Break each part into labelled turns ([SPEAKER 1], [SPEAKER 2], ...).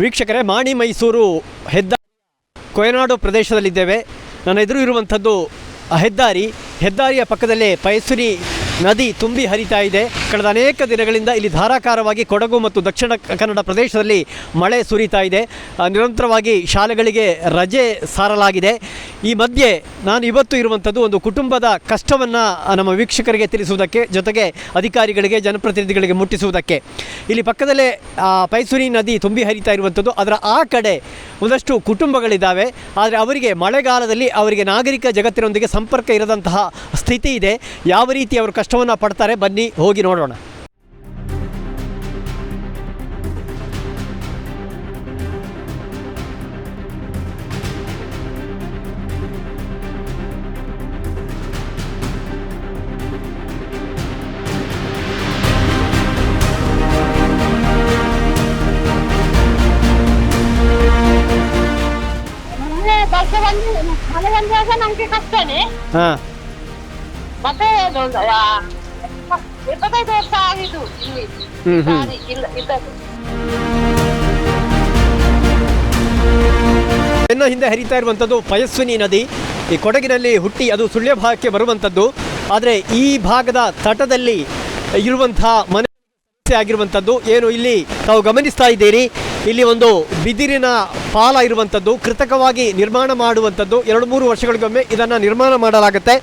[SPEAKER 1] ವೀಕ್ಷಕರೇ ಮಾಣಿ ಮೈಸೂರು ಹೆದ್ದಾರಿ ಕೊಯನಾಡು ಪ್ರದೇಶದಲ್ಲಿದ್ದೇವೆ. ನನ್ನ ಎದುರು ಇರುವಂಥದ್ದು ಹೆದ್ದಾರಿ. ಹೆದ್ದಾರಿಯ ಪಕ್ಕದಲ್ಲೇ ಪಯಸ್ವಿನಿ ನದಿ ತುಂಬಿ ಹರಿತಾ ಇದೆ. ಕಳೆದ ಅನೇಕ ದಿನಗಳಿಂದ ಇಲ್ಲಿ ಧಾರಾಕಾರವಾಗಿ ಕೊಡಗು ಮತ್ತು ದಕ್ಷಿಣ ಕನ್ನಡ ಪ್ರದೇಶದಲ್ಲಿ ಮಳೆ ಸುರಿತಾ ಇದೆ. ನಿರಂತರವಾಗಿ ಶಾಲೆಗಳಿಗೆ ರಜೆ ಸಾರಲಾಗಿದೆ. ಈ ಮಧ್ಯೆ ನಾನು ಇವತ್ತು ಇರುವಂಥದ್ದು ಒಂದು ಕುಟುಂಬದ ಕಷ್ಟವನ್ನು ನಮ್ಮ ವೀಕ್ಷಕರಿಗೆ ತಿಳಿಸುವುದಕ್ಕೆ, ಜೊತೆಗೆ ಅಧಿಕಾರಿಗಳಿಗೆ, ಜನಪ್ರತಿನಿಧಿಗಳಿಗೆ ಮುಟ್ಟಿಸುವುದಕ್ಕೆ. ಇಲ್ಲಿ ಪಕ್ಕದಲ್ಲೇ ಪೈಸುರಿ ನದಿ ತುಂಬಿ ಹರಿತಾ ಇರುವಂಥದ್ದು. ಅದರ ಆ ಕಡೆ ಒಂದಷ್ಟು ಕುಟುಂಬಗಳಿದ್ದಾವೆ. ಆದರೆ ಅವರಿಗೆ ಮಳೆಗಾಲದಲ್ಲಿ ಅವರಿಗೆ ನಾಗರಿಕ ಜಗತ್ತಿನೊಂದಿಗೆ ಸಂಪರ್ಕ ಇರದಂತಹ ಸ್ಥಿತಿ ಇದೆ. ಯಾವ ರೀತಿ ಅವರು ಕಷ್ಟವನ್ನು ಪಡ್ತಾರೆ. ಬನ್ನಿ ಹೋಗಿ ನೋಡೋಣ. ಹಾ.
[SPEAKER 2] uh. ಮತ್ತೆ ಇಪ್ಪತ್ತೈದು ವರ್ಷ ಆಗಿದ್ದು
[SPEAKER 1] ಬೆನ್ನ ಹಿಂದೆ ಹರಿತಾ ಇರುವಂಥದ್ದು ಪಯಸ್ವಿನಿ ನದಿ. ಈ ಕೊಡಗಿನಲ್ಲಿ ಹುಟ್ಟಿ ಅದು ಸುಳ್ಯ ಭಾಗಕ್ಕೆ ಬರುವಂಥದ್ದು. ಆದರೆ ಈ ಭಾಗದ ತಟದಲ್ಲಿ ಇರುವಂತಹ ಮನೆ ಸಮಸ್ಯೆ ಆಗಿರುವಂಥದ್ದು. ಏನು ಇಲ್ಲಿ ತಾವು ಗಮನಿಸ್ತಾ ಇದ್ದೀರಿ? ಇಲ್ಲಿ ಒಂದು ಬಿದಿರಿನ ಪಾಲ ಇರುವಂಥದ್ದು. ಕೃತಕವಾಗಿ ನಿರ್ಮಾಣ ಮಾಡುವಂಥದ್ದು. ಎರಡು ಮೂರು ವರ್ಷಗಳಿಗೊಮ್ಮೆ ಇದನ್ನು ನಿರ್ಮಾಣ ಮಾಡಲಾಗುತ್ತೆ.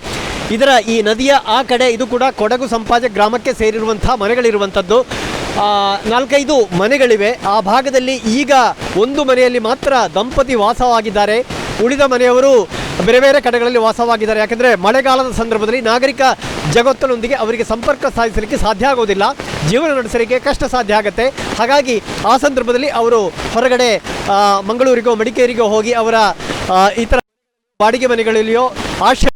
[SPEAKER 1] ಇದರ ಈ ನದಿಯ ಆ ಕಡೆ ಇದು ಕೂಡ ಕೊಡಗು ಸಂಪಾಜೆ ಗ್ರಾಮಕ್ಕೆ ಸೇರಿರುವಂತಹ ಮನೆಗಳಿರುವಂಥದ್ದು. ನಾಲ್ಕೈದು ಮನೆಗಳಿವೆ. ಆ ಭಾಗದಲ್ಲಿ ಈಗ ಒಂದು ಮನೆಯಲ್ಲಿ ಮಾತ್ರ ದಂಪತಿ ವಾಸವಾಗಿದ್ದಾರೆ. ಉಳಿದ ಮನೆಯವರು ಬೇರೆ ಬೇರೆ ಕಡೆಗಳಲ್ಲಿ ವಾಸವಾಗಿದ್ದಾರೆ. ಯಾಕೆಂದರೆ ಮಳೆಗಾಲದ ಸಂದರ್ಭದಲ್ಲಿ ನಾಗರಿಕ ಜಗತ್ತಿನೊಂದಿಗೆ ಅವರಿಗೆ ಸಂಪರ್ಕ ಸಾಧಿಸಲಿಕ್ಕೆ ಸಾಧ್ಯ ಆಗೋದಿಲ್ಲ. ಜೀವನ ನಡೆಸಲಿಕ್ಕೆ ಕಷ್ಟ ಸಾಧ್ಯ ಆಗುತ್ತೆ. ಹಾಗಾಗಿ ಆ ಸಂದರ್ಭದಲ್ಲಿ ಅವರು ಹೊರಗಡೆ ಮಂಗಳೂರಿಗೋ, ಮಡಿಕೇರಿಗೋ ಹೋಗಿ ಅವರ ಇತರ ಬಾಡಿಗೆ ಮನೆಗಳಲ್ಲಿಯೋ ಆಶ್ರಯ.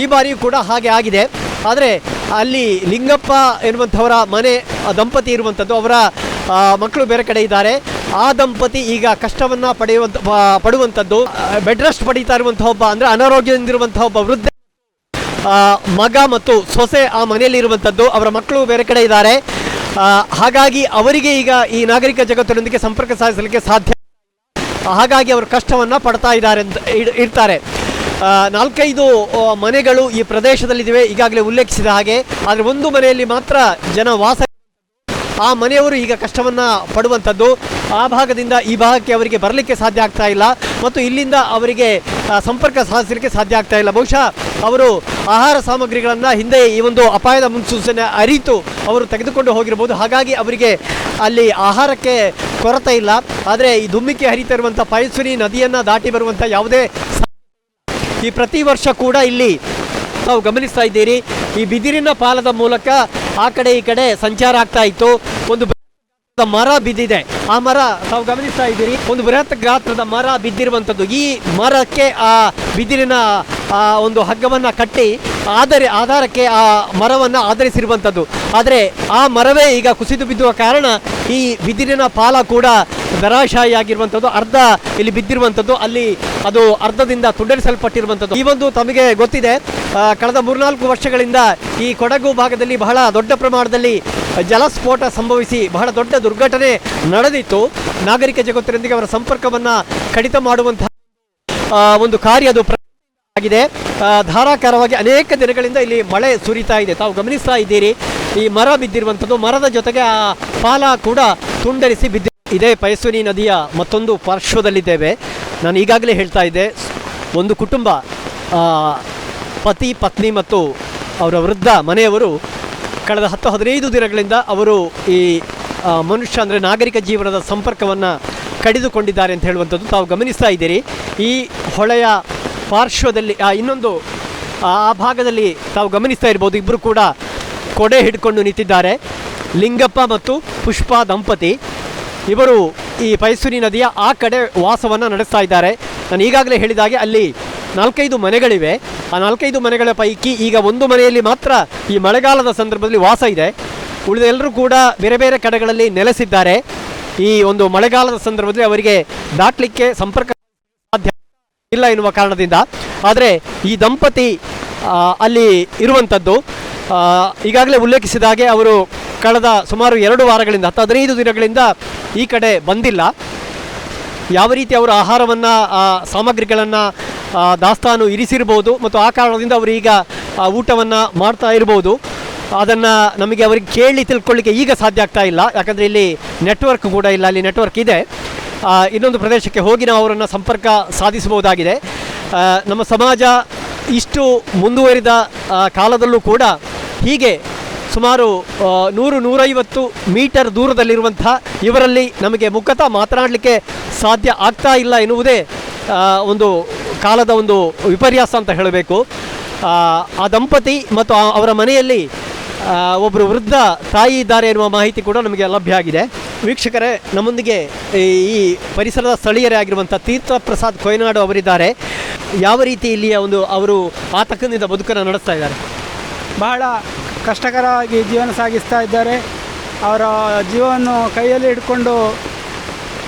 [SPEAKER 1] ಈ ಬಾರಿಯೂ ಕೂಡ ಹಾಗೆ ಆಗಿದೆ. ಆದರೆ ಅಲ್ಲಿ ಲಿಂಗಪ್ಪ ಎನ್ನುವಂಥವರ ಮನೆ ದಂಪತಿ ಇರುವಂಥದ್ದು, ಅವರ ಮಕ್ಕಳು ಬೇರೆ ಕಡೆ ಇದ್ದಾರೆ. ಆ ದಂಪತಿ ಈಗ ಕಷ್ಟವನ್ನು ಪಡೆಯುವಂಥ ಪಡುವಂಥದ್ದು. ಬೆಡ್ ರೆಸ್ಟ್ ಪಡೀತಾ ಇರುವಂಥ ಒಬ್ಬ, ಅಂದರೆ ಅನಾರೋಗ್ಯದಿಂದಿರುವಂತಹ ಒಬ್ಬ ವೃದ್ಧ ಮಗ ಮತ್ತು ಸೊಸೆ ಆ ಮನೆಯಲ್ಲಿ ಇರುವಂಥದ್ದು. ಅವರ ಮಕ್ಕಳು ಬೇರೆ ಕಡೆ ಇದ್ದಾರೆ. ಹಾಗಾಗಿ ಅವರಿಗೆ ಈಗ ಈ ನಾಗರಿಕ ಜಗತ್ತಿನೊಂದಿಗೆ ಸಂಪರ್ಕ ಸಾಧಿಸಲಿಕ್ಕೆ ಸಾಧ್ಯ. ಹಾಗಾಗಿ ಅವರು ಕಷ್ಟವನ್ನು ಪಡ್ತಾ ಇದ್ದಾರೆ ಅಂತ ಇರ್ತಾರೆ ನಾಲ್ಕೈದು ಮನೆಗಳು ಈ ಪ್ರದೇಶದಲ್ಲಿದ್ದಾವೆ ಈಗಾಗಲೇ ಉಲ್ಲೇಖಿಸಿದ ಹಾಗೆ. ಆದರೆ ಒಂದು ಮನೆಯಲ್ಲಿ ಮಾತ್ರ ಜನ ವಾಸ ಆ ಮನೆಯವರು ಈಗ ಕಷ್ಟವನ್ನು ಪಡುವಂಥದ್ದು. ಆ ಭಾಗದಿಂದ ಈ ಭಾಗಕ್ಕೆ ಅವರಿಗೆ ಬರಲಿಕ್ಕೆ ಸಾಧ್ಯ ಆಗ್ತಾ ಇಲ್ಲ. ಮತ್ತು ಇಲ್ಲಿಂದ ಅವರಿಗೆ ಸಂಪರ್ಕ ಸಾಧಿಸಲಿಕ್ಕೆ ಸಾಧ್ಯ ಆಗ್ತಾ ಇಲ್ಲ. ಬಹುಶಃ ಅವರು ಆಹಾರ ಸಾಮಗ್ರಿಗಳನ್ನು ಹಿಂದೆ ಈ ಒಂದು ಅಪಾಯದ ಮುನ್ಸೂಚನೆ ಅರಿತು ಅವರು ತೆಗೆದುಕೊಂಡು ಹೋಗಿರ್ಬೋದು. ಹಾಗಾಗಿ ಅವರಿಗೆ ಅಲ್ಲಿ ಆಹಾರಕ್ಕೆ ಕೊರತೆ ಇಲ್ಲ. ಆದರೆ ಈ ಧುಮ್ಮಿಕೆ ಹರಿತಾ ಇರುವಂಥ ನದಿಯನ್ನು ದಾಟಿ ಬರುವಂಥ ಯಾವುದೇ ಈ ಪ್ರತಿ ವರ್ಷ ಕೂಡ ಇಲ್ಲಿ ತಾವು ಗಮನಿಸ್ತಾ ಇದ್ದೀರಿ. ಈ ಬಿದಿರಿನ ಪಾಲದ ಮೂಲಕ ಆ ಕಡೆ ಈ ಕಡೆ ಸಂಚಾರ ಆಗ್ತಾ ಇತ್ತು. ಒಂದು ಮರ ಬಿದ್ದಿದೆ. ಆ ಮರ ತಾವು ಗಮನಿಸ್ತಾ ಇದ್ದೀರಿ. ಒಂದು ಬೃಹತ್ ಗಾತ್ರದ ಮರ ಬಿದ್ದಿರುವಂಥದ್ದು. ಈ ಮರಕ್ಕೆ ಆ ಬಿದಿರಿನ ಆ ಒಂದು ಹಗ್ಗವನ್ನು ಕಟ್ಟಿ ಆದರೆ ಆಧಾರಕ್ಕೆ ಆ ಮರವನ್ನು ಆಧರಿಸಿರುವಂಥದ್ದು ಆದರೆ ಆ ಮರವೇ ಈಗ ಕುಸಿದು ಬಿದ್ದುವ ಕಾರಣ ಈ ಬಿದಿರಿನ ಪಾಲ ಕೂಡ ಧರಾಶಾಹಿಯಾಗಿರುವಂಥದ್ದು ಅರ್ಧ ಇಲ್ಲಿ ಬಿದ್ದಿರುವಂಥದ್ದು ಅಲ್ಲಿ ಅದು ಅರ್ಧದಿಂದ ತುಂಡರಿಸಲ್ಪಟ್ಟಿರುವಂಥದ್ದು ಈ ಒಂದು ತಮಗೆ ಗೊತ್ತಿದೆ. ಕಳೆದ ಮೂರ್ನಾಲ್ಕು ವರ್ಷಗಳಿಂದ ಈ ಕೊಡಗು ಭಾಗದಲ್ಲಿ ಬಹಳ ದೊಡ್ಡ ಪ್ರಮಾಣದಲ್ಲಿ ಜಲಸ್ಫೋಟ ಸಂಭವಿಸಿ ಬಹಳ ದೊಡ್ಡ ದುರ್ಘಟನೆ ನಡೆದಿತ್ತು. ನಾಗರಿಕ ಜಗತ್ತಿನೊಂದಿಗೆ ಅವರ ಸಂಪರ್ಕವನ್ನು ಕಡಿತ ಮಾಡುವಂತಹ ಒಂದು ಕಾರ್ಯ ಅದು ಆಗಿದೆ. ಧಾರಾಕಾರವಾಗಿ ಅನೇಕ ದಿನಗಳಿಂದ ಇಲ್ಲಿ ಮಳೆ ಸುರಿತಾ ಇದೆ. ತಾವು ಗಮನಿಸ್ತಾ ಇದ್ದೀರಿ, ಈ ಮರ ಬಿದ್ದಿರುವಂಥದ್ದು. ಮರದ ಜೊತೆಗೆ ಆ ಪಾಲ ಕೂಡ ತುಂಡರಿಸಿ ಬಿದ್ದಿ ಇದೇ. ಪಯಸ್ವಿನಿ ನದಿಯ ಮತ್ತೊಂದು ಪಾರ್ಶ್ವದಲ್ಲಿದ್ದೇವೆ. ನಾನು ಈಗಾಗಲೇ ಹೇಳ್ತಾ ಇದ್ದೆ, ಒಂದು ಕುಟುಂಬ ಪತಿ, ಪತ್ನಿ ಮತ್ತು ಅವರ ವೃದ್ಧ ಮನೆಯವರು ಕಳೆದ ಹತ್ತು, ಹದಿನೈದು ದಿನಗಳಿಂದ ಅವರು ಈ ಮನುಷ್ಯ ಅಂದರೆ ನಾಗರಿಕ ಜೀವನದ ಸಂಪರ್ಕವನ್ನು ಕಡಿದುಕೊಂಡಿದ್ದಾರೆ ಅಂತ ಹೇಳುವಂಥದ್ದು ತಾವು ಗಮನಿಸ್ತಾ ಇದ್ದೀರಿ. ಈ ಹೊಳೆಯ ಪಾರ್ಶ್ವದಲ್ಲಿ ಇನ್ನೊಂದು, ಆ ಭಾಗದಲ್ಲಿ ತಾವು ಗಮನಿಸ್ತಾ ಇರ್ಬೋದು ಇಬ್ಬರು ಕೂಡ ಕೊಡೆ ಹಿಡ್ಕೊಂಡು ನಿಂತಿದ್ದಾರೆ. ಲಿಂಗಪ್ಪ ಮತ್ತು ಪುಷ್ಪ ದಂಪತಿ. ಇವರು ಈ ಪೈಸೂರಿ ನದಿಯ ಆ ಕಡೆ ವಾಸವನ್ನು ನಡೆಸ್ತಾ ಇದ್ದಾರೆ. ನಾನು ಈಗಾಗಲೇ ಹೇಳಿದ ಹಾಗೆ ಅಲ್ಲಿ ನಾಲ್ಕೈದು ಮನೆಗಳಿವೆ. ಆ ನಾಲ್ಕೈದು ಮನೆಗಳ ಪೈಕಿ ಈಗ ಒಂದು ಮನೆಯಲ್ಲಿ ಮಾತ್ರ ಈ ಮಳೆಗಾಲದ ಸಂದರ್ಭದಲ್ಲಿ ವಾಸ ಇದೆ. ಉಳಿದ ಎಲ್ಲರೂ ಕೂಡ ಬೇರೆ ಬೇರೆ ಕಡೆಗಳಲ್ಲಿ ನೆಲೆಸಿದ್ದಾರೆ. ಈ ಒಂದು ಮಳೆಗಾಲದ ಸಂದರ್ಭದಲ್ಲಿ ಅವರಿಗೆ ದಾಟಲಿಕ್ಕೆ ಸಂಪರ್ಕ ಇಲ್ಲ ಎನ್ನುವ ಕಾರಣದಿಂದ. ಆದರೆ ಈ ದಂಪತಿ ಅಲ್ಲಿ ಇರುವಂಥದ್ದು ಈಗಾಗಲೇ ಉಲ್ಲೇಖಿಸಿದ ಹಾಗೆ ಅವರು ಕಳೆದ ಸುಮಾರು ಎರಡು ವಾರಗಳಿಂದ ಹತ್ತು ಹದಿನೈದು ದಿನಗಳಿಂದ ಈ ಕಡೆ ಬಂದಿಲ್ಲ. ಯಾವ ರೀತಿ ಅವರು ಆಹಾರವನ್ನು ಸಾಮಗ್ರಿಗಳನ್ನು ದಾಸ್ತಾನು ಇರಿಸಿರ್ಬೋದು ಮತ್ತು ಆ ಕಾರಣದಿಂದ ಅವರು ಈಗ ಊಟವನ್ನು ಮಾಡ್ತಾ ಇರ್ಬೋದು. ಅದನ್ನು ನಮಗೆ ಅವರಿಗೆ ಕೇಳಿ ತಿಳ್ಕೊಳ್ಳಿಕ್ಕೆ ಈಗ ಸಾಧ್ಯ ಆಗ್ತಾ ಇಲ್ಲ. ಯಾಕಂದರೆ ಇಲ್ಲಿ ನೆಟ್ವರ್ಕ್ ಕೂಡ ಇಲ್ಲ, ಅಲ್ಲಿ ನೆಟ್ವರ್ಕ್ ಇದೆ. ಇನ್ನೊಂದು ಪ್ರದೇಶಕ್ಕೆ ಹೋಗಿ ನಾವು ಅವರನ್ನು ಸಂಪರ್ಕ ಸಾಧಿಸಬಹುದಾಗಿದೆ. ನಮ್ಮ ಸಮಾಜ ಇಷ್ಟು ಮುಂದುವರಿದ ಕಾಲದಲ್ಲೂ ಕೂಡ ಹೀಗೆ ಸುಮಾರು ನೂರು ನೂರೈವತ್ತು ಮೀಟರ್ ದೂರದಲ್ಲಿರುವಂಥ ಇವರಲ್ಲಿ ನಮಗೆ ಮುಖತಃ ಮಾತನಾಡಲಿಕ್ಕೆ ಸಾಧ್ಯ ಆಗ್ತಾ ಇಲ್ಲ ಎನ್ನುವುದೇ ಒಂದು ಕಾಲದ ಒಂದು ವಿಪರ್ಯಾಸ ಅಂತ ಹೇಳಬೇಕು. ಆ ದಂಪತಿ ಮತ್ತು ಅವರ ಮನೆಯಲ್ಲಿ ಒಬ್ಬರು ವೃದ್ಧ ತಾಯಿ ಇದ್ದಾರೆ ಎನ್ನುವ ಮಾಹಿತಿ ಕೂಡ ನಮಗೆ ಲಭ್ಯ ಆಗಿದೆ. ವೀಕ್ಷಕರೇ, ನಮ್ಮೊಂದಿಗೆ ಈ ಪರಿಸರದ ಸ್ಥಳೀಯರೇ ಆಗಿರುವಂಥ ತೀರ್ಥ ಪ್ರಸಾದ್ ಕೊಯ್ನಾಡು ಅವರಿದ್ದಾರೆ. ಯಾವ ರೀತಿ ಇಲ್ಲಿಯ ಒಂದು ಅವರು ಆತಕದಿಂದ ಬದುಕನ್ನು ನಡೆಸ್ತಾ ಇದ್ದಾರೆ?
[SPEAKER 3] ಬಹಳ ಕಷ್ಟಕರವಾಗಿ ಜೀವನ ಸಾಗಿಸ್ತಾ ಇದ್ದಾರೆ. ಅವರ ಜೀವವನ್ನು ಕೈಯಲ್ಲಿ ಹಿಡ್ಕೊಂಡು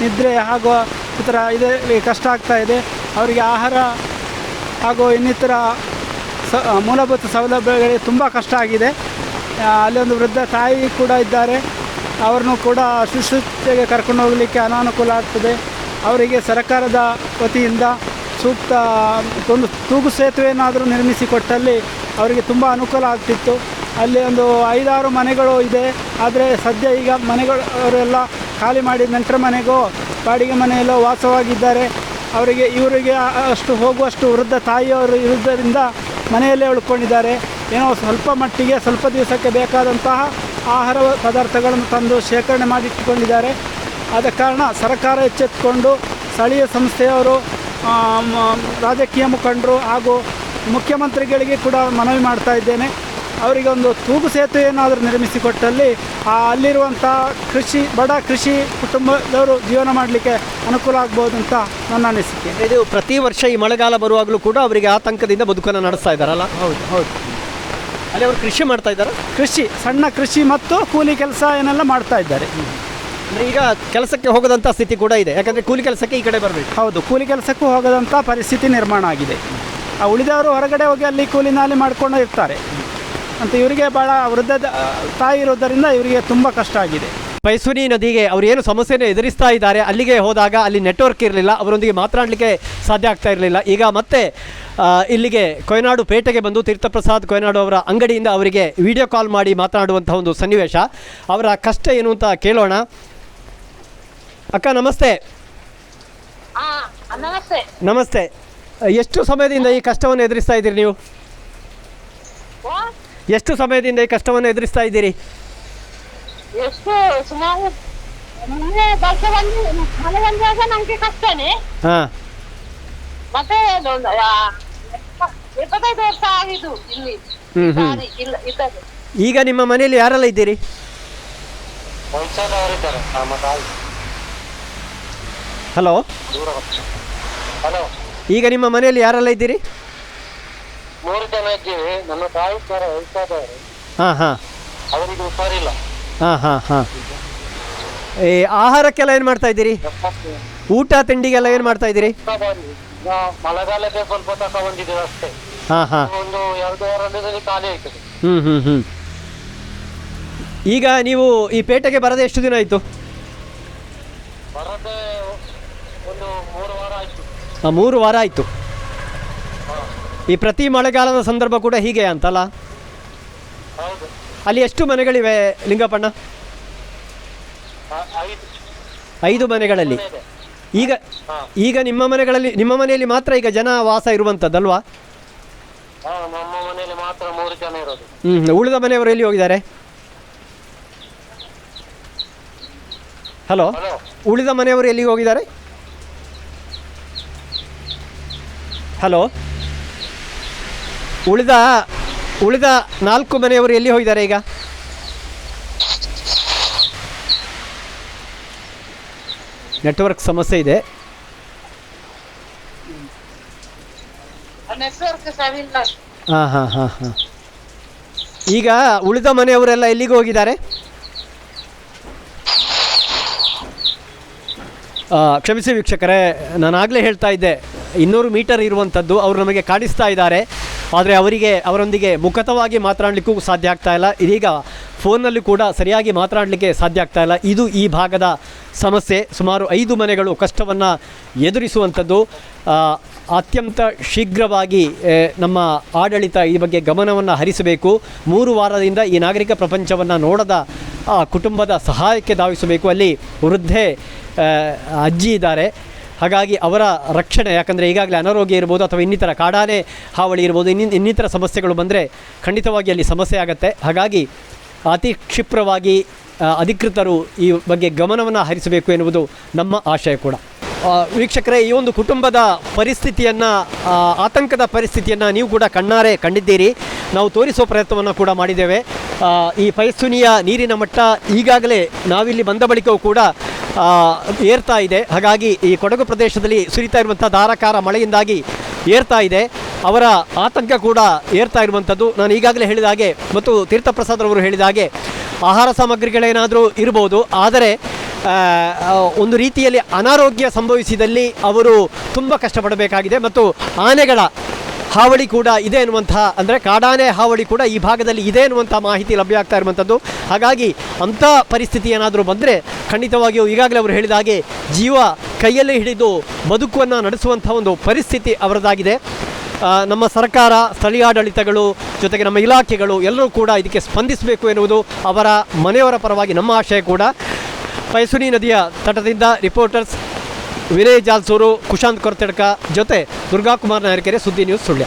[SPEAKER 3] ನಿದ್ರೆ ಹಾಗೂ ಈ ಥರ ಇದೆ ಕಷ್ಟ ಆಗ್ತಾ ಇದೆ. ಅವರಿಗೆ ಆಹಾರ ಹಾಗೂ ಇನ್ನಿತರ ಸ, ಮೂಲಭೂತ ಸೌಲಭ್ಯಗಳಿಗೆ ತುಂಬ ಕಷ್ಟ ಆಗಿದೆ. ಅಲ್ಲೊಂದು ವೃದ್ಧ ತಾಯಿ ಕೂಡ ಇದ್ದಾರೆ. ಅವ್ರನ್ನೂ ಕೂಡ ಶುಶ್ರೂಷೆಗೆ ಕರ್ಕೊಂಡು ಹೋಗಲಿಕ್ಕೆ ಅನಾನುಕೂಲ ಆಗ್ತದೆ. ಅವರಿಗೆ ಸರ್ಕಾರದ ವತಿಯಿಂದ ಸೂಕ್ತ ಒಂದು ತೂಗು ಸೇತುವೆಯನ್ನಾದರೂ ನಿರ್ಮಿಸಿ ಕೊಟ್ಟಲ್ಲಿ ಅವರಿಗೆ ತುಂಬ ಅನುಕೂಲ ಆಗ್ತಿತ್ತು. ಅಲ್ಲಿ ಒಂದು ಐದಾರು ಮನೆಗಳು ಇದೆ. ಆದರೆ ಸದ್ಯ ಈಗ ಮನೆಗಳು ಅವರೆಲ್ಲ ಖಾಲಿ ಮಾಡಿ ನೆಂಟರ ಮನೆಗೋ, ಬಾಡಿಗೆ ಮನೆಯಲ್ಲೋ ವಾಸವಾಗಿದ್ದಾರೆ. ಅವರಿಗೆ, ಇವರಿಗೆ ಅಷ್ಟು ಹೋಗುವಷ್ಟು ವೃದ್ಧ ತಾಯಿಯವರು ಇರುವುದರಿಂದ ಮನೆಯಲ್ಲೇ ಉಳ್ಕೊಂಡಿದ್ದಾರೆ. ಏನೋ ಸ್ವಲ್ಪ ಮಟ್ಟಿಗೆ, ಸ್ವಲ್ಪ ದಿವಸಕ್ಕೆ ಬೇಕಾದಂತಹ ಆಹಾರ ಪದಾರ್ಥಗಳನ್ನು ತಂದು ಶೇಖರಣೆ ಮಾಡಿಟ್ಟುಕೊಂಡಿದ್ದಾರೆ. ಆದ ಕಾರಣ ಸರ್ಕಾರ ಎಚ್ಚೆತ್ತುಕೊಂಡು ಸ್ಥಳೀಯ ಸಂಸ್ಥೆಯವರು ರಾಜಕೀಯ ಮುಖಂಡರು ಹಾಗೂ ಮುಖ್ಯಮಂತ್ರಿಗಳಿಗೆ ಕೂಡ ಮನವಿ ಮಾಡ್ತಾ ಇದ್ದೇನೆ. ಅವರಿಗೆ ಒಂದು ತೂಗು ಏನಾದರೂ ನಿರ್ಮಿಸಿಕೊಟ್ಟಲ್ಲಿ ಆ ಅಲ್ಲಿರುವಂಥ ಕೃಷಿ ಬಡ ಕೃಷಿ ಕುಟುಂಬದವರು ಜೀವನ ಮಾಡಲಿಕ್ಕೆ ಅನುಕೂಲ ಆಗ್ಬೋದು ಅಂತ ನನ್ನ ಅನಿಸಿಕೆ.
[SPEAKER 1] ಇದು ಪ್ರತಿ ವರ್ಷ ಈ ಮಳೆಗಾಲ ಬರುವಾಗಲೂ ಕೂಡ ಅವರಿಗೆ ಆತಂಕದಿಂದ ಬದುಕನ್ನು ನಡೆಸ್ತಾ ಇದ್ದಾರಲ್ಲ?
[SPEAKER 3] ಹೌದು ಹೌದು.
[SPEAKER 1] ಅಲ್ಲಿ ಅವರು ಕೃಷಿ ಮಾಡ್ತಾ ಇದ್ದಾರೆ?
[SPEAKER 3] ಕೃಷಿ ಸಣ್ಣ ಕೃಷಿ ಮತ್ತು ಕೂಲಿ ಕೆಲಸ ಏನೆಲ್ಲ ಮಾಡ್ತಾ ಇದ್ದಾರೆ.
[SPEAKER 1] ಅಂದರೆ ಈಗ ಕೆಲಸಕ್ಕೆ ಹೋಗದಂಥ ಸ್ಥಿತಿ ಕೂಡ ಇದೆ. ಯಾಕಂದರೆ ಕೂಲಿ ಕೆಲಸಕ್ಕೆ ಈ ಕಡೆ ಬರಬೇಕು.
[SPEAKER 3] ಹೌದು ಕೂಲಿ ಕೆಲಸಕ್ಕೂ ಹೋಗದಂಥ ಪರಿಸ್ಥಿತಿ ನಿರ್ಮಾಣ ಆಗಿದೆ. ಆ ಉಳಿದವರು ಹೊರಗಡೆ ಹೋಗಿ ಅಲ್ಲಿ ಕೂಲಿ ನಾಲಿ ಮಾಡ್ಕೊಂಡು ಇರ್ತಾರೆ. ಅಂತ ಇವರಿಗೆ ಭಾಳ ವೃದ್ಧ ತಾಯಿ ಇರೋದರಿಂದ ಇವರಿಗೆ ತುಂಬ ಕಷ್ಟ ಆಗಿದೆ.
[SPEAKER 1] ಪೈಸುನಿ ನದಿಗೆ ಅವರು ಏನು ಸಮಸ್ಯೆಯನ್ನು ಎದುರಿಸ್ತಾ ಇದ್ದಾರೆ ಅಲ್ಲಿಗೆ ಹೋದಾಗ ಅಲ್ಲಿ ನೆಟ್ವರ್ಕ್ ಇರಲಿಲ್ಲ ಅವರೊಂದಿಗೆ ಮಾತನಾಡಲಿಕ್ಕೆ ಸಾಧ್ಯ ಆಗ್ತಾ ಇರಲಿಲ್ಲ. ಈಗ ಮತ್ತೆ ಇಲ್ಲಿಗೆ ಕೊಯನಾಡು ಪೇಟೆಗೆ ಬಂದು ತೀರ್ಥಪ್ರಸಾದ್ ಕೊಯನಾಡು ಅವರ ಅಂಗಡಿಯಿಂದ ಅವರಿಗೆ ವಿಡಿಯೋ ಕಾಲ್ ಮಾಡಿ ಮಾತನಾಡುವಂಥ ಒಂದು ಸನ್ನಿವೇಶ. ಅವರ ಕಷ್ಟ ಏನು ಅಂತ ಕೇಳೋಣ. ಅಕ್ಕ ನಮಸ್ತೆ.
[SPEAKER 2] ನಮಸ್ತೆ.
[SPEAKER 1] ಎಷ್ಟು ಸಮಯದಿಂದ ಈ ಕಷ್ಟವನ್ನು ಎದುರಿಸ್ತಾ ಇದ್ದೀರಿ ನೀವು? ಎಷ್ಟು ಸಮಯದಿಂದ ಈ ಕಷ್ಟವನ್ನು ಎದುರಿಸ್ತಾ ಇದ್ದೀರಿ?
[SPEAKER 2] ಎಷ್ಟು ಸುಮಾರು ಮೊನ್ನೆ ವರ್ಷ ಬಂದು ಮಳೆ ಬಂದಾಗ ನಮ್ಗೆ ಕಷ್ಟನೇ.
[SPEAKER 1] ಹಾ.
[SPEAKER 2] ಮತ್ತೆ ಆ, ಇಪ್ಪತ್ತೈದು ವರ್ಷ ಆಗಿದ್ದು ಇಲ್ಲಿ.
[SPEAKER 1] ಹ್ಮ್, ಹ್ಮ್.
[SPEAKER 2] ಸಾರಿ, ಇಲ್ಲ ಇದ್ದದ್ದು
[SPEAKER 1] ಈಗ ನಿಮ್ಮ ಮನೆಯಲ್ಲಿ ಯಾರೆಲ್ಲ ಇದ್ದೀರಿ?
[SPEAKER 4] ವಯಸ್ಸಾದವರಿದ್ದಾರೆ ನಮ್ಮ ತಾಯಿ.
[SPEAKER 1] ಹಲೋ.
[SPEAKER 4] ದೂರ. ಹಲೋ.
[SPEAKER 1] ಈಗ ನಿಮ್ಮ ಮನೆಯಲ್ಲಿ ಯಾರೆಲ್ಲ ಇದ್ದೀರಿ?
[SPEAKER 4] ಮೂರು ಜನ ಇದ್ದೀವಿ. ನನ್ನ ತಾಯಿ ತರ ವಯಸ್ಸಾದವರು.
[SPEAKER 1] ಹಾಂ ಹಾಂ.
[SPEAKER 4] ಅವರಿಗೆ ಹುಷಾರಿಲ್ಲ
[SPEAKER 1] ಹಾಂ ಹಾಂ ಹಾಂ. ಈ ಆಹಾರಕ್ಕೆಲ್ಲ ಏನು ಮಾಡ್ತಾ ಇದ್ದೀರಿ? ಊಟ ತಿಂಡಿಗೆಲ್ಲ ಏನು ಮಾಡ್ತಾ ಇದ್ದೀರಿ?
[SPEAKER 4] ಮಳೆಗಾಲಕ್ಕೆ ಸ್ವಲ್ಪ ತಗೊಂಡಿದ್ದೇವೆ ಅಷ್ಟೇ.
[SPEAKER 1] ಹಾಂ ಹಾಂ.
[SPEAKER 4] ಒಂದು ಎರಡು ವಾರದಲ್ಲಿ ಖಾಲಿ ಆಯ್ತದೆ.
[SPEAKER 1] ಹ್ಞೂ ಹ್ಞೂ ಹ್ಞೂ ಈಗ ನೀವು ಈ ಪೇಟೆಗೆ ಬರದೆ ಎಷ್ಟು ದಿನ ಆಯಿತು?
[SPEAKER 4] ಬರದೆ ಒಂದು ಮೂರು ವಾರ ಆಯ್ತು.
[SPEAKER 1] ಮೂರು ವಾರ ಆಯಿತು. ಈ ಪ್ರತಿ ಮಳೆಗಾಲದ ಸಂದರ್ಭ ಕೂಡ ಹೀಗೆ ಅಂತಲ್ಲ?
[SPEAKER 4] ಹೌದು.
[SPEAKER 1] ಅಲ್ಲಿ ಎಷ್ಟು ಮನೆಗಳಿವೆ ಲಿಂಗಪ್ಪಣ್ಣ?
[SPEAKER 4] ಐದು
[SPEAKER 1] ಮನೆಗಳಲ್ಲಿ. ಈಗ ಈಗ ನಿಮ್ಮ ಮನೆಗಳಲ್ಲಿ ನಿಮ್ಮ ಮನೆಯಲ್ಲಿ ಮಾತ್ರ ಈಗ ಜನ ವಾಸ ಇರುವಂಥದ್ದಲ್ವಾ ಹ್ಞೂ ಉಳಿದ ಮನೆಯವರು ಎಲ್ಲಿ ಹೋಗಿದ್ದಾರೆ? ಹಲೋ?
[SPEAKER 4] ಹಲೋ?
[SPEAKER 1] ಉಳಿದ ಮನೆಯವರು ಎಲ್ಲಿಗೆ ಹೋಗಿದ್ದಾರೆ? ಹಲೋ? ಉಳಿದ ಉಳಿದ ನಾಲ್ಕು ಮನೆಯವರು ಎಲ್ಲಿ ಹೋಗಿದ್ದಾರೆ ಈಗ? ನೆಟ್ವರ್ಕ್ ಸಮಸ್ಯೆ ಇದೆ. ಹಾಂ ಹಾಂ ಹಾಂ ಹಾಂ. ಈಗ ಉಳಿದ ಮನೆಯವರೆಲ್ಲ ಎಲ್ಲಿಗೆ ಹೋಗಿದ್ದಾರೆ? ಕ್ಷಮಿಸಿ ವೀಕ್ಷಕರೇ ನಾನು ಆಗಲೇ ಹೇಳ್ತಾ ಇದ್ದೆ ಇನ್ನೂರು ಮೀಟರ್ ಇರುವಂಥದ್ದು ಅವರು ನಮಗೆ ಕಾಣಿಸ್ತಾ ಇದ್ದಾರೆ. ಆದರೆ ಅವರಿಗೆ, ಅವರೊಂದಿಗೆ ಮುಖತವಾಗಿ ಮಾತನಾಡಲಿಕ್ಕೂ ಸಾಧ್ಯ ಆಗ್ತಾ ಇಲ್ಲ. ಇದೀಗ ಫೋನ್ನಲ್ಲಿ ಕೂಡ ಸರಿಯಾಗಿ ಮಾತನಾಡಲಿಕ್ಕೆ ಸಾಧ್ಯ ಆಗ್ತಾ ಇಲ್ಲ. ಇದು ಈ ಭಾಗದ ಸಮಸ್ಯೆ. ಸುಮಾರು ಐದು ಮನೆಗಳು ಕಷ್ಟವನ್ನು ಎದುರಿಸುವಂಥದ್ದು. ಅತ್ಯಂತ ಶೀಘ್ರವಾಗಿ ನಮ್ಮ ಆಡಳಿತ ಈ ಬಗ್ಗೆ ಗಮನವನ್ನು ಹರಿಸಬೇಕು. ಮೂರು ವಾರದಿಂದ ಈ ನಾಗರಿಕ ಪ್ರಪಂಚವನ್ನು ನೋಡದ, ಆ ಕುಟುಂಬದ ಸಹಾಯಕ್ಕೆ ಧಾವಿಸಬೇಕು. ಅಲ್ಲಿ ವೃದ್ಧೆ ಅಜ್ಜಿ ಇದ್ದಾರೆ. ಹಾಗಾಗಿ ಅವರ ರಕ್ಷಣೆ, ಯಾಕಂದರೆ ಈಗಾಗಲೇ ಅನಾರೋಗ್ಯ ಇರ್ಬೋದು ಅಥವಾ ಇನ್ನಿತರ ಕಾಡಾನೆ ಹಾವಳಿ ಇರ್ಬೋದು ಇನ್ನಿ ಇನ್ನಿತರ ಸಮಸ್ಯೆಗಳು ಬಂದರೆ ಖಂಡಿತವಾಗಿ ಅಲ್ಲಿ ಸಮಸ್ಯೆ ಆಗುತ್ತೆ. ಹಾಗಾಗಿ ಅತಿ ಕ್ಷಿಪ್ರವಾಗಿ ಅಧಿಕೃತರು ಈ ಬಗ್ಗೆ ಗಮನವನ್ನು ಹರಿಸಬೇಕು ಎನ್ನುವುದು ನಮ್ಮ ಆಶಯ ಕೂಡ. ವೀಕ್ಷಕರೇ, ಈ ಒಂದು ಕುಟುಂಬದ ಪರಿಸ್ಥಿತಿಯನ್ನು ಆತಂಕದ ಪರಿಸ್ಥಿತಿಯನ್ನು ನೀವು ಕೂಡ ಕಣ್ಣಾರೆ ಕಂಡಿದ್ದೀರಿ. ನಾವು ತೋರಿಸುವ ಪ್ರಯತ್ನವನ್ನು ಕೂಡ ಮಾಡಿದ್ದೇವೆ. ಈ ಪೈಸುನಿಯ ನೀರಿನ ಮಟ್ಟ ಈಗಾಗಲೇ ನಾವಿಲ್ಲಿ ಬಂದ ಬಳಿಕವೂ ಕೂಡ ಏರ್ತಾ ಇದೆ. ಹಾಗಾಗಿ ಈ ಕೊಡಗು ಪ್ರದೇಶದಲ್ಲಿ ಸುರಿತಾ ಇರುವಂಥ ಧಾರಾಕಾರ ಮಳೆಯಿಂದಾಗಿ ಏರ್ತಾ ಇದೆ. ಅವರ ಆತಂಕ ಕೂಡ ಏರ್ತಾ ಇರುವಂಥದ್ದು. ನಾನು ಈಗಾಗಲೇ ಹೇಳಿದ ಹಾಗೆ, ಮತ್ತು ತೀರ್ಥಪ್ರಸಾದ್ರವರು ಹೇಳಿದ ಹಾಗೆ, ಆಹಾರ ಸಾಮಗ್ರಿಗಳೇನಾದರೂ ಇರ್ಬೋದು. ಆದರೆ ಒಂದು ರೀತಿಯಲ್ಲಿ ಅನಾರೋಗ್ಯ ಸಂಭವಿಸಿದಲ್ಲಿ ಅವರು ತುಂಬ ಕಷ್ಟಪಡಬೇಕಾಗಿದೆ. ಮತ್ತು ಆನೆಗಳ ಹಾವಳಿ ಕೂಡ ಇದೆ ಎನ್ನುವಂಥ ಅಂದರೆ ಕಾಡಾನೆ ಹಾವಳಿ ಕೂಡ ಈ ಭಾಗದಲ್ಲಿ ಇದೆ ಎನ್ನುವಂಥ ಮಾಹಿತಿ ಲಭ್ಯ ಆಗ್ತಾ ಇರುವಂಥದ್ದು. ಹಾಗಾಗಿ ಅಂಥ ಪರಿಸ್ಥಿತಿ ಏನಾದರೂ ಬಂದರೆ ಖಂಡಿತವಾಗಿಯೂ ಈಗಾಗಲೇ ಅವರು ಹೇಳಿದ ಹಾಗೆ ಜೀವ ಕೈಯಲ್ಲಿ ಹಿಡಿದು ಬದುಕುವನ್ನು ನಡೆಸುವಂಥ ಒಂದು ಪರಿಸ್ಥಿತಿ ಅವರದಾಗಿದೆ. ನಮ್ಮ ಸರ್ಕಾರ ಸ್ಥಳೀಯಾಡಳಿತಗಳು ಜೊತೆಗೆ ನಮ್ಮ ಇಲಾಖೆಗಳು ಎಲ್ಲರೂ ಕೂಡ ಇದಕ್ಕೆ ಸ್ಪಂದಿಸಬೇಕು ಎನ್ನುವುದು ಅವರ ಮನೆಯವರ ಪರವಾಗಿ ನಮ್ಮ ಆಶಯ ಕೂಡ. ಪೈಸುನಿ ನದಿಯ ತಟದಿಂದ ರಿಪೋರ್ಟರ್ಸ್ ವಿನಯ್ ಜಾಲ್ಸೂರು, ಕುಶಾಂತ್ ಕೊರತೆಡ್ಕ ಜೊತೆ ದುರ್ಗಾಕುಮಾರ್ ನಾಯಕರೆ Suddi news Sullia.